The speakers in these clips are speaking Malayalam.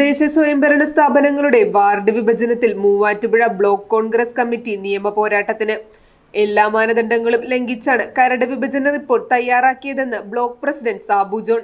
തദ്ദേശ സ്വയംഭരണ സ്ഥാപനങ്ങളുടെ വാർഡ് വിഭജനത്തിൽ മൂവാറ്റുപുഴ ബ്ലോക്ക് കോൺഗ്രസ് കമ്മിറ്റി നിയമ പോരാട്ടത്തിന് എല്ലാ മാനദണ്ഡങ്ങളും ലംഘിച്ചാണ് കരട് വിഭജന റിപ്പോർട്ട് തയ്യാറാക്കിയതെന്ന് ബ്ലോക്ക് പ്രസിഡന്റ് സാബു ജോൺ.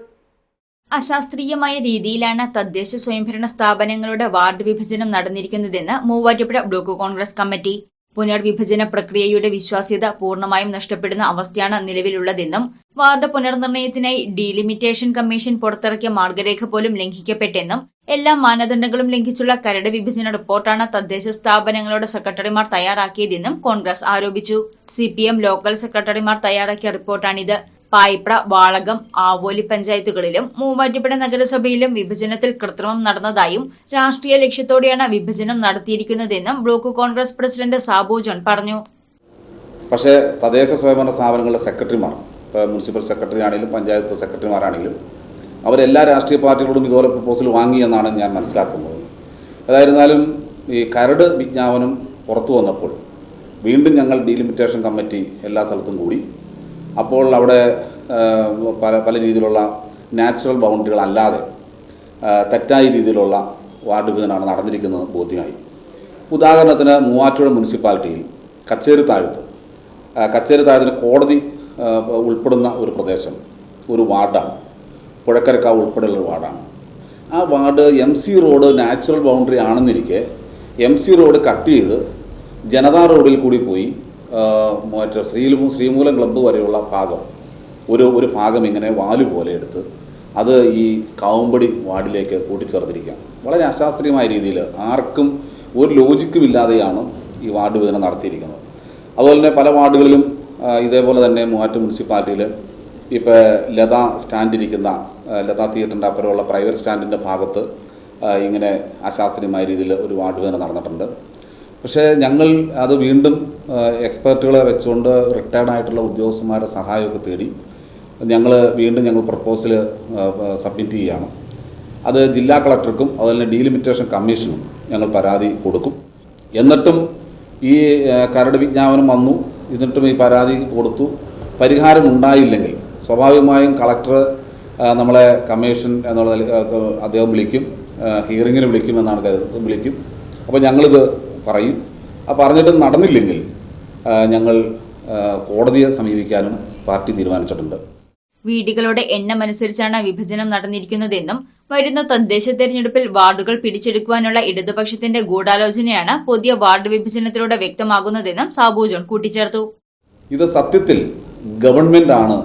അശാസ്ത്രീയമായ രീതിയിലാണ് തദ്ദേശ സ്വയംഭരണ സ്ഥാപനങ്ങളുടെ വാർഡ് വിഭജനം നടന്നിരിക്കുന്നതെന്ന് മൂവാറ്റുപുഴ ബ്ലോക്ക് കോൺഗ്രസ് കമ്മിറ്റി. പുനർവിഭജന പ്രക്രിയയുടെ വിശ്വാസ്യത പൂർണമായും നഷ്ടപ്പെടുന്ന അവസ്ഥയാണ് നിലവിലുള്ളതെന്നും വാർഡ് പുനർനിർണയത്തിനായി ഡീലിമിറ്റേഷൻ കമ്മീഷൻ പുറത്തിറക്കിയ മാർഗരേഖ പോലും ലംഘിക്കപ്പെട്ടെന്നും എല്ലാ മാനദണ്ഡങ്ങളും ലംഘിച്ചുള്ള കരട് വിഭജന റിപ്പോർട്ടാണ് തദ്ദേശ സ്ഥാപനങ്ങളുടെ സെക്രട്ടറിമാർ തയ്യാറാക്കിയതെന്നും കോൺഗ്രസ് ആരോപിച്ചു. സിപിഎം ലോക്കൽ സെക്രട്ടറിമാർ തയ്യാറാക്കിയ റിപ്പോർട്ടാണിത്. പായിപ്ര വാളകം ആവോലി പഞ്ചായത്തുകളിലും മൂവാറ്റുപുഴ നഗരസഭയിലും വിഭജനത്തിൽ കൃത്രിമം നടന്നതായും രാഷ്ട്രീയ ലക്ഷ്യത്തോടെയാണ് വിഭജനം നടത്തിയിരിക്കുന്നതെന്നും block Congress president Sabu John പറഞ്ഞു. പക്ഷേ തദ്ദേശ സ്വയംഭരണ സ്ഥാപനങ്ങളുടെ സെക്രട്ടറിമാർ മുനിസിപ്പൽ സെക്രട്ടറി ആണെങ്കിലും പഞ്ചായത്ത് സെക്രട്ടറിമാരാണെങ്കിലും അവരെല്ലാ രാഷ്ട്രീയ പാർട്ടികളോടും ഇതുപോലെ പ്രപ്പോസൽ വാങ്ങി എന്നാണ് ഞാൻ മനസ്സിലാക്കുന്നത്. ഏതായിരുന്നാലും ഈ കരട് വിജ്ഞാപനം പുറത്തു വന്നപ്പോൾ വീണ്ടും ഞങ്ങൾ ഡീലിമിറ്റേഷൻ കമ്മിറ്റി എല്ലാ സ്ഥലത്തും കൂടി അപ്പോൾ അവിടെ പല പല രീതിയിലുള്ള നാച്ചുറൽ ആ, തെറ്റായ രീതിയിലുള്ള വാർഡ് വിഭജനമാണ് നടന്നിരിക്കുന്നത് ബോധ്യമായി. ഉദാഹരണത്തിന് മൂവാറ്റുപുഴ മുനിസിപ്പാലിറ്റിയിൽ കച്ചേരി താഴത്ത് കച്ചേരി താഴത്തിന് കോടതി ഉൾപ്പെടുന്ന ഒരു പ്രദേശം ഒരു വാർഡാണ്. പുഴക്കരക്കാവ് ഉൾപ്പെടെയുള്ള വാർഡാണ്. ആ ward M C road natural boundary ആണെന്നിരിക്കെ M C road cut ചെയ്ത് ജനതാ റോഡിൽ കൂടി പോയി മറ്റേ ശ്രീലും ശ്രീമൂലം ക്ലബ്ബ് വരെയുള്ള ഭാഗം. ഒരു ഒരു ഭാഗം ഇങ്ങനെ വാൽ പോലെ എടുത്ത് അത് ഈ കാവുമ്പടി വാർഡിലേക്ക് കൂട്ടിച്ചേർത്തിരിക്കുകയാണ്. വളരെ അശാസ്ത്രീയമായ രീതിയിൽ ആർക്കും ഒരു ലോജിക്കും ഇല്ലാതെയാണ് ഈ വാർഡ് വിഭജനം നടത്തിയിരിക്കുന്നത്. അതുപോലെ തന്നെ പല വാർഡുകളിലും ഇതേപോലെ തന്നെ മൂവാറ്റ് മുനിസിപ്പാലിറ്റിയിൽ ഇപ്പോൾ ലതാ സ്റ്റാൻഡിരിക്കുന്ന ലത തിയേറ്ററിന്റെ അപ്പുറമുള്ള പ്രൈവറ്റ് സ്റ്റാൻഡിന്റെ ഭാഗത്ത് ഇങ്ങനെ അശാസ്ത്രീയമായ രീതിയിൽ ഒരു വാർഡ് വിഭജനം നടന്നിട്ടുണ്ട്. പക്ഷേ ഞങ്ങൾ അത് വീണ്ടും എക്സ്പേർട്ടുകളെ വെച്ചുകൊണ്ട് റിട്ടയർഡ് ആയിട്ടുള്ള ഉദ്യോഗസ്ഥന്മാരുടെ സഹായമൊക്കെ തേടി ഞങ്ങൾ വീണ്ടും ഞങ്ങൾ പ്രപ്പോസൽ സബ്മിറ്റ് ചെയ്യുകയാണ്. അത് ജില്ലാ കളക്ടർക്കും അതുപോലെ ഡീലിമിറ്റേഷൻ കമ്മീഷനും ഞങ്ങൾ പരാതി കൊടുക്കും. എന്നിട്ടും ഈ കരട് വിജ്ഞാപനം വന്നു. എന്നിട്ടും ഈ പരാതി കൊടുത്തു. പരിഹാരം ഉണ്ടായില്ലെങ്കിൽ സ്വാഭാവികമായും കളക്ടർ നമ്മളെ കമ്മീഷൻ എന്നുള്ള അദ്ദേഹം വിളിക്കും. ഹിയറിങ്ങിന് വിളിക്കുമെന്നാണ് കരുതുന്നത്. വിളിക്കും. അപ്പോൾ ഞങ്ങളിത് പറയും. ആ പറഞ്ഞിട്ട് നടന്നില്ലെങ്കിൽ ഞങ്ങൾ കോടതിയെ സമീപിക്കാനും പാർട്ടി തീരുമാനിച്ചിട്ടുണ്ട്. വീടുകളുടെ എണ്ണം അനുസരിച്ചാണ് വിഭജനം നടന്നിരിക്കുന്നതെന്നും വരുന്ന തദ്ദേശ തെരഞ്ഞെടുപ്പിൽ വാർഡുകൾ പിടിച്ചെടുക്കുവാനുള്ള ഇടതുപക്ഷത്തിന്റെ ഗൂഢാലോചനയാണ് പുതിയ വാർഡ് വിഭജനത്തിലൂടെ വ്യക്തമാകുന്നതെന്നും സാബു ജോൺ കൂട്ടിച്ചേർത്തു. ഇത് സത്യത്തിൽ ഗവൺമെന്റ് ആണ്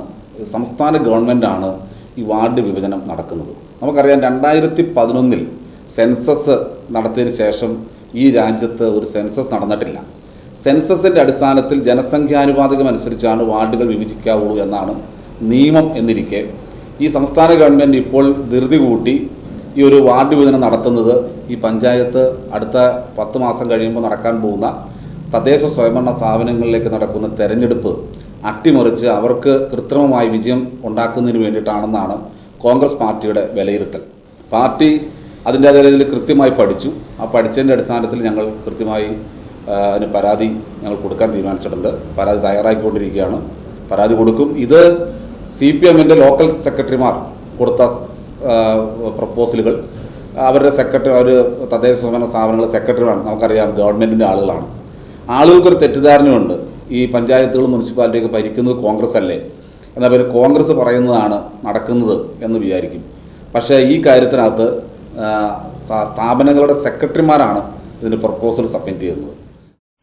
സംസ്ഥാന ഗവൺമെന്റ് ആണ് ഈ വാർഡ് വിഭജനം നടക്കുന്നത്. നമുക്കറിയാം രണ്ടായിരത്തി പതിനൊന്നിൽ സെൻസസ് നടത്തിയതിന് ശേഷം ഈ രാജ്യത്ത് ഒരു സെൻസസ് നടന്നിട്ടില്ല. സെൻസസിന്റെ അടിസ്ഥാനത്തിൽ ജനസംഖ്യാനുപാതികം അനുസരിച്ചാണ് വാർഡുകൾ വിഭജിക്കാവുള്ളൂ എന്നാണ് നിയമം എന്നിരിക്കെ. ഈ സംസ്ഥാന ഗവൺമെന്റ് ഇപ്പോൾ ധൃതി കൂട്ടി ഈ ഒരു വാർഡ് വിഭജനം നടത്തുന്നത് ഈ പഞ്ചായത്ത് അടുത്ത പത്ത് മാസം കഴിയുമ്പോൾ നടക്കാൻ പോകുന്ന തദ്ദേശ സ്വയംഭരണ സ്ഥാപനങ്ങളിലേക്ക് നടക്കുന്ന തെരഞ്ഞെടുപ്പ് അട്ടിമറിച്ച് അവർക്ക് കൃത്രിമമായി വിജയം ഉണ്ടാക്കുന്നതിന് വേണ്ടിയിട്ടാണെന്നാണ് കോൺഗ്രസ് പാർട്ടിയുടെ വിലയിരുത്തൽ. പാർട്ടി അതിന്റെ അതിൽ കൃത്യമായി പഠിച്ചു. ആ പഠിച്ചതിന്റെ അടിസ്ഥാനത്തിൽ ഞങ്ങൾ കൃത്യമായി അതിന് പരാതി ഞങ്ങൾ കൊടുക്കാൻ തീരുമാനിച്ചിട്ടുണ്ട്. പരാതി തയ്യാറാക്കിക്കൊണ്ടിരിക്കുകയാണ് പരാതി കൊടുക്കും. ഇത് സി പി എമ്മിന്റെ ലോക്കൽ സെക്രട്ടറിമാർ കൊടുത്ത പ്രപ്പോസലുകൾ. അവരുടെ സെക്രട്ടറി അവർ തദ്ദേശ സ്വയംഭരണ സ്ഥാപനങ്ങളുടെ സെക്രട്ടറിമാർ നമുക്കറിയാം ഗവൺമെന്റിന്റെ ആളുകളാണ്. ആളുകൾക്കൊരു തെറ്റിദ്ധാരണയുണ്ട്. ഈ പഞ്ചായത്തുകളും മുനിസിപ്പാലിറ്റിയൊക്കെ ഭരിക്കുന്നത് കോൺഗ്രസ് അല്ലേ എന്നാൽ പേര് കോൺഗ്രസ് പറയുന്നതാണ് നടക്കുന്നത് എന്ന് വിചാരിക്കും. പക്ഷേ ഈ കാര്യത്തിനകത്ത് സ്ഥാപനങ്ങളുടെ സെക്രട്ടറിമാരാണ് ഇതിന് പ്രപ്പോസൽ സബ്മിറ്റ് ചെയ്യുന്നത്.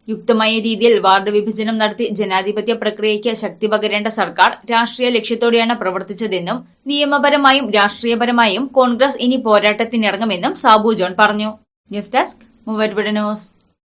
യുക്തമായ രീതിയിൽ വാർഡ് വിഭജനം നടത്തി ജനാധിപത്യ പ്രക്രിയയ്ക്ക് ശക്തി പകരേണ്ട സർക്കാർ രാഷ്ട്രീയ ലക്ഷ്യത്തോടെയാണ് പ്രവർത്തിച്ചതെന്നും നിയമപരമായും രാഷ്ട്രീയപരമായും കോൺഗ്രസ് ഇനി പോരാട്ടത്തിനിറങ്ങുമെന്നും സാബു ജോൺ പറഞ്ഞു. News desk Muvattupuzha news.